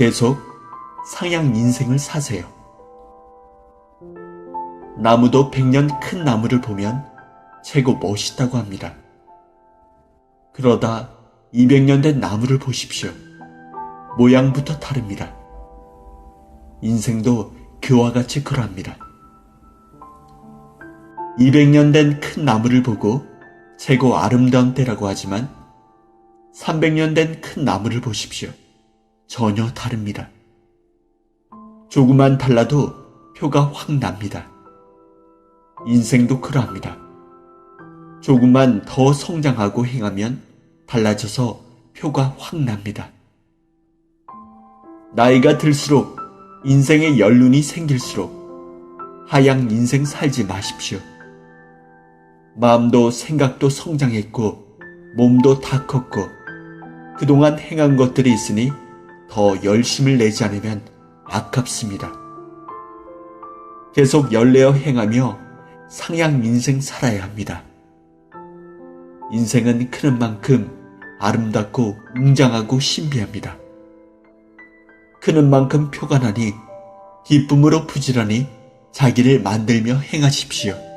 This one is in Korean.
계속 상향 인생을 사세요. 나무도 100년 큰 나무를 보면 최고 멋있다고 합니다. 그러다 200년 된 나무를 보십시오. 모양부터 다릅니다. 인생도 그와 같이 그러합니다. 200년 된 큰 나무를 보고 최고 아름다운 때라고 하지만 300년 된 큰 나무를 보십시오. 전혀 다릅니다. 조금만 달라도 표가 확 납니다. 인생도 그러합니다. 조금만 더 성장하고 행하면 달라져서 표가 확 납니다. 나이가 들수록 인생에 연륜이 생길수록 하양 인생 살지 마십시오. 마음도 생각도 성장했고 몸도 다 컸고 그동안 행한 것들이 있으니 더 열심을 내지 않으면 아깝습니다. 계속 열내어 행하며 상향 인생 살아야 합니다. 인생은 크는 만큼 아름답고 웅장하고 신비합니다. 크는 만큼 표가 나니 기쁨으로 부지런히 자기를 만들며 행하십시오.